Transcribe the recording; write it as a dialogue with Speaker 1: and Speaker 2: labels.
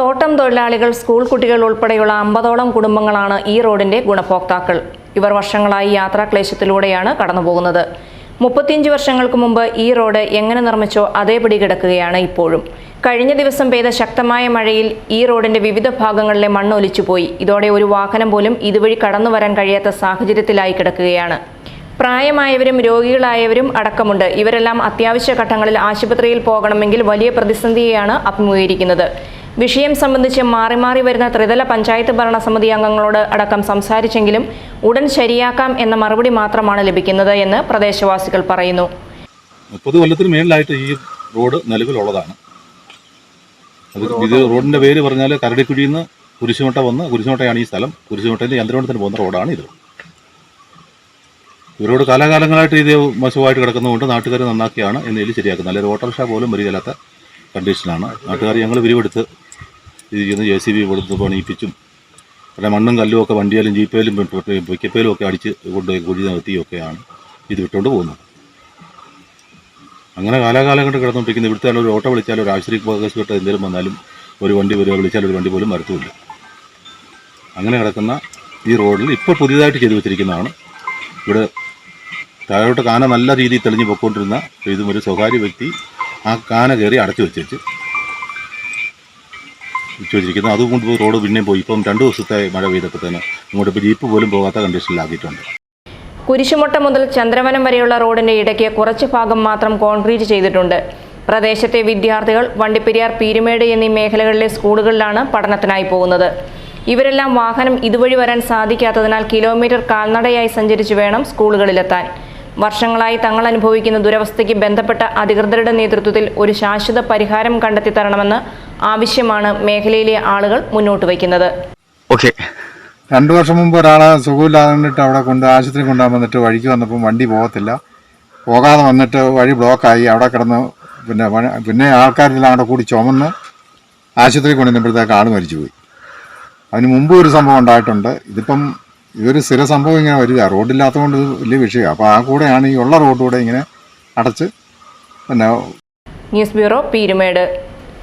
Speaker 1: തോട്ടം തൊഴിലാളികൾ സ്കൂൾ കുട്ടികൾ ഉൾപ്പെടെയുള്ള അമ്പതോളം കുടുംബങ്ങളാണ് ഈ റോഡിന്റെ ഗുണഭോക്താക്കൾ. ഇവർ വർഷങ്ങളായി യാത്രാക്ലേശത്തിലൂടെയാണ് കടന്നുപോകുന്നത്. മുപ്പത്തിയഞ്ച് വർഷങ്ങൾക്ക് മുമ്പ് ഈ റോഡ് എങ്ങനെ നിർമ്മിച്ചോ അതേപടി കിടക്കുകയാണ് ഇപ്പോഴും. കഴിഞ്ഞ ദിവസം പെയ്ത ശക്തമായ മഴയിൽ ഈ റോഡിന്റെ വിവിധ ഭാഗങ്ങളിലെ മണ്ണ് ഒലിച്ചുപോയി. ഇതോടെ ഒരു വാഹനം പോലും ഇതുവഴി കടന്നു വരാൻ കഴിയാത്ത സാഹചര്യത്തിലായി കിടക്കുകയാണ്. പ്രായമായവരും രോഗികളായവരും അടക്കമുണ്ട്. ഇവരെല്ലാം അത്യാവശ്യ ഘട്ടങ്ങളിൽ ആശുപത്രിയിൽ പോകണമെങ്കിൽ വലിയ പ്രതിസന്ധിയെയാണ് അഭിമുഖീകരിക്കുന്നത്. വിഷയം സംബന്ധിച്ച് മാറി മാറി വരുന്ന ത്രിതല പഞ്ചായത്ത് ഭരണസമിതി അംഗങ്ങളോട് അടക്കം സംസാരിച്ചെങ്കിലും ഉടൻ ശരിയാക്കാം എന്ന മറുപടി മാത്രമാണ് ലഭിക്കുന്നത് എന്ന് പ്രദേശവാസികൾ പറയുന്നു.
Speaker 2: മുപ്പത് കൊല്ലത്തിന് മേളിലായിട്ട് ഈ റോഡ് നിലവിലുള്ളതാണ്. ഇത് റോഡിന്റെ പേര് പറഞ്ഞാൽ കരടിക്കുഴിയിൽ നിന്ന് കുരിശുമട്ട വന്ന് കുരിശുമട്ടയാണ് ഈ സ്ഥലം. കുരിശുമട്ടയിൽ യന്ത്രവനത്തിന് പോകുന്ന റോഡാണ് ഇത്. ഇവരോട് കാലാകാലങ്ങളായിട്ട് ഇത് മോശമായിട്ട് കിടക്കുന്നതുകൊണ്ട് നാട്ടുകാർ നന്നാക്കിയാണ് എന്നതിൽ ശരിയാക്കുന്നത്. അല്ലെങ്കിൽ ഓട്ടോറിക്ഷ പോലും വരികയില്ലാത്ത കണ്ടീഷനാണ്. നാട്ടുകാർ ഞങ്ങൾ വിരിവെടുത്ത് ഇരിക്കുന്ന. ജെ സി ബി കൊടുത്ത് പണിയിപ്പിച്ചും പിന്നെ മണ്ണും കല്ലും ഒക്കെ വണ്ടിയാലും ജീപ്പയിലും പിക്കപ്പയിലും ഒക്കെ അടിച്ച് കൊണ്ട് കുഴി നിർത്തിയൊക്കെയാണ് ഇത് വിട്ടുകൊണ്ട് പോകുന്നത്. അങ്ങനെ കാലാകാലം കൊണ്ട് കിടന്നുകൊണ്ടിരിക്കുന്ന ഇവിടുത്തെ ഒരു ഓട്ടോ വിളിച്ചാലും ഒരു ആശ്രീ പ്രകാശ് കിட்ட എന്തെങ്കിലും വന്നാലും ഒരു വണ്ടി വരിക വിളിച്ചാൽ ഒരു വണ്ടി പോലും വരത്തുമില്ല. അങ്ങനെ കിടക്കുന്ന ഈ റോഡിൽ ഇപ്പോൾ പുതിയതായിട്ട് ചെയ്തു വെച്ചിരിക്കുന്നതാണ്. ഇവിടെ താഴോട്ട് കാന നല്ല രീതിയിൽ തെളിഞ്ഞ് പോയിക്കൊണ്ടിരുന്ന ഇതും ഒരു സ്വകാര്യ വ്യക്തി ആ കാന കയറി അടച്ചു വെച്ച് വെച്ച് വെച്ചിരിക്കുന്നത് അതുകൊണ്ട് റോഡ് പിന്നെയും പോയി. ഇപ്പം രണ്ട് ദിവസത്തെ മഴ പെയ്തപ്പോൾ തന്നെ ഇങ്ങോട്ട് ഇപ്പോൾ ജീപ്പ് പോലും പോകാത്ത കണ്ടീഷനിലാക്കിയിട്ടുണ്ട്.
Speaker 1: കുരിശുമുട്ട മുതൽ ചന്ദ്രവനം വരെയുള്ള റോഡിന്റെ ഇടയ്ക്ക് കുറച്ച് ഭാഗം മാത്രം കോൺക്രീറ്റ് ചെയ്തിട്ടുണ്ട്. പ്രദേശത്തെ വിദ്യാർത്ഥികൾ വണ്ടിപ്പെരിയാർ പീരുമേട് എന്നീ മേഖലകളിലെ സ്കൂളുകളിലാണ് പഠനത്തിനായി പോകുന്നത്. ഇവരെല്ലാം വാഹനം ഇതുവഴി വരാൻ സാധിക്കാത്തതിനാൽ കിലോമീറ്റർ കാൽനടയായി സഞ്ചരിച്ചു വേണം സ്കൂളുകളിലെത്താൻ. വർഷങ്ങളായി തങ്ങൾ അനുഭവിക്കുന്ന ദുരവസ്ഥയ്ക്ക് ബന്ധപ്പെട്ട അധികൃതരുടെ നേതൃത്വത്തിൽ ഒരു ശാശ്വത പരിഹാരം കണ്ടെത്തി തരണമെന്ന് ആവശ്യമാണ് മേഖലയിലെ ആളുകൾ മുന്നോട്ട് വയ്ക്കുന്നത്.
Speaker 3: ഓക്കെ.
Speaker 4: രണ്ടു വർഷം മുമ്പ് ഒരാളെ സുഖമില്ലാതെ കണ്ടിട്ട് അവിടെ കൊണ്ട് ആശുപത്രി കൊണ്ടുപോകാൻ വന്നിട്ട് വഴിക്ക് വന്നപ്പോൾ വണ്ടി പോകത്തില്ല. പോകാതെ വന്നിട്ട് വഴി ബ്ലോക്കായി. അവിടെ കിടന്ന് പിന്നെ പിന്നെ ആൾക്കാരെല്ലാം അവിടെ കൂടി ചുമന്ന് ആശുപത്രി കൊണ്ടുവന്നപ്പോഴത്തേക്ക് ആൾ മരിച്ചുപോയി. അതിന് മുമ്പ് ഒരു സംഭവം ഉണ്ടായിട്ടുണ്ട്. ഇതിപ്പം ഇതൊരു സ്ഥിര സംഭവം ഇങ്ങനെ വരിക. റോഡില്ലാത്തതുകൊണ്ട് ഇത് വലിയ വിഷയമാണ് അപ്പോൾ ആ കൂടെയാണ് ഈ ഉള്ള റോഡ് കൂടെ ഇങ്ങനെ അടച്ച് പിന്നെ
Speaker 1: ന്യൂസ് ബ്യൂറോ പീരുമേട്.